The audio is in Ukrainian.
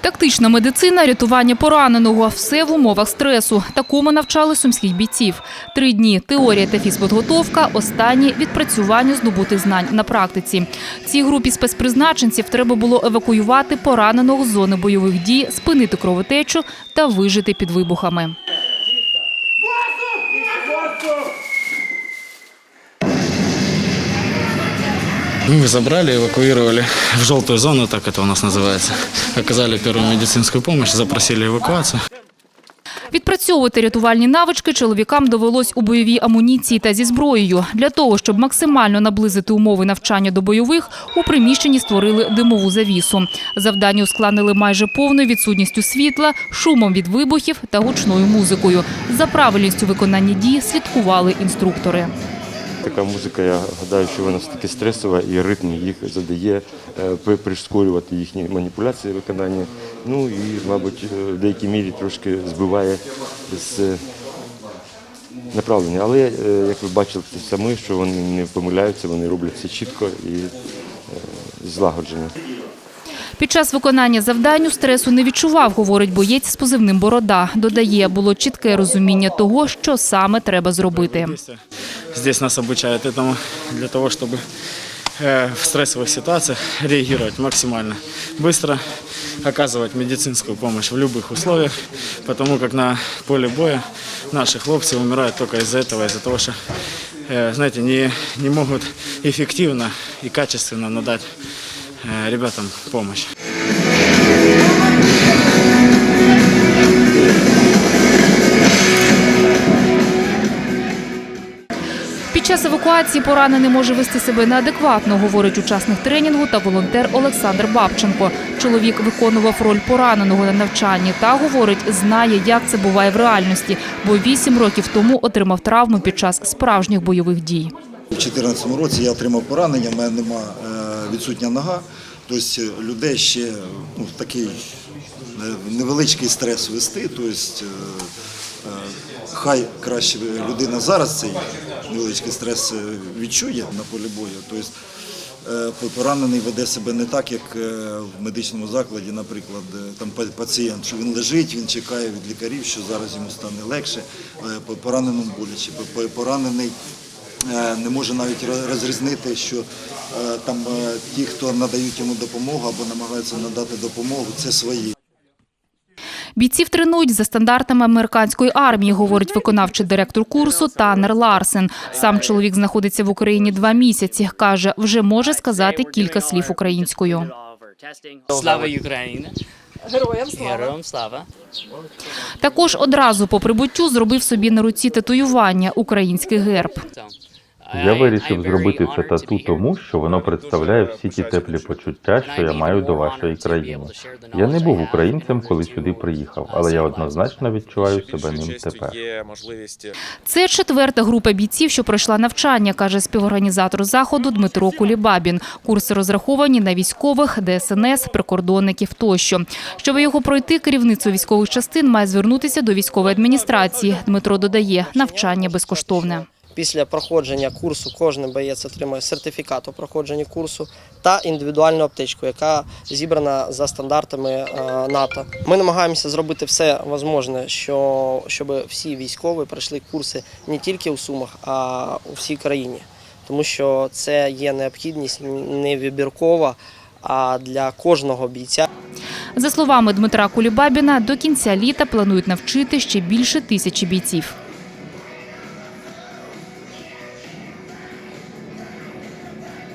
Тактична медицина, рятування пораненого – все в умовах стресу. Такому навчали сумських бійців. Три дні – теорія та фізподготовка, останні – відпрацювання здобутих знань на практиці. Цій групі спецпризначенців треба було евакуювати пораненого з зони бойових дій, спинити кровотечу та вижити під вибухами. Мы их забрали, эвакуировали в желтую зону, так это у нас называется. Оказали первую медицинскую помощь, запросили эвакуацию. Відпрацьовувати рятувальні навички чоловікам довелось у бойовій амуніції та зі зброєю. Для того, щоб максимально наблизити умови навчання до бойових, у приміщенні створили димову завісу. Завдання ускладнили майже повною відсутністю світла, шумом від вибухів та гучною музикою. За правильністю виконання дій слідкували інструктори. Така музика, я гадаю, що вона все-таки стресова і ритм їх задає е, прискорювати їхні маніпуляції виконання. Ну і, мабуть, е, в деякій мірі трошки збиває з е, направлення. Але як ви бачили самі, що вони не помиляються, вони роблять все чітко і злагоджено. Під час виконання завдань стресу не відчував, говорить боєць з позивним «Борода». Додає, було чітке розуміння того, що саме треба зробити. Здесь нас обучают этому для того, чтобы э, в стрессовых ситуациях реагировать максимально быстро, оказывать медицинскую помощь в любых условиях, потому как на поле боя наши хлопцы умирают только из-за этого, из-за того, что, э, знаете, не, не могут эффективно и качественно надать э, ребятам помощь. Під час евакуації поранений може вести себе неадекватно, говорить учасник тренінгу та волонтер Олександр Бабченко. Чоловік виконував роль пораненого на навчанні та, говорить, знає, як це буває в реальності, бо вісім років тому отримав травму під час справжніх бойових дій. У 2014 році я отримав поранення, в мене нема е, відсутня нога. Тобто людей ще ну, такий е, невеличкий стрес вести. Тобто, е, е, хай краще людина зараз цей невеличкий стрес е, відчує на полі бою. Тобто, е, поранений веде себе не так, як е, в медичному закладі, наприклад, е, там пацієнт, що він лежить, він чекає від лікарів, що зараз йому стане легше, е, по- пораненому боляче, По- по- поранений е, не може навіть розрізнити, що е, там е, ті, хто надають йому допомогу або намагаються надати допомогу, це свої. Бійців тренують за стандартами американської армії, говорить виконавчий директор курсу Танер Ларсен. Сам чоловік знаходиться в Україні два місяці. Каже, вже може сказати кілька слів українською. Слава Україні! Героям слава! Героям слава! Також одразу по прибуттю зробив собі на руці татуювання український герб. Я вирішив зробити це тату тому, що воно представляє всі ті теплі почуття, що я маю до вашої країни. Я не був українцем, коли сюди приїхав, але я однозначно відчуваю себе ним тепер. Це четверта група бійців, що пройшла навчання, каже співорганізатор заходу Дмитро Кулібабін. Курси розраховані на військових, ДСНС, прикордонників тощо. Щоб його пройти, керівництво військових частин має звернутися до військової адміністрації. Дмитро додає, навчання безкоштовне. Після проходження курсу кожен боєць отримує сертифікат у проходженні курсу та індивідуальну аптечку, яка зібрана за стандартами е, НАТО. Ми намагаємося зробити все можливе, що щоб всі військові пройшли курси не тільки у Сумах, а у всій країні, тому що це є необхідність не вибіркова, а для кожного бійця. За словами Дмитра Кулібабіна, до кінця літа планують навчити ще більше тисячі бійців.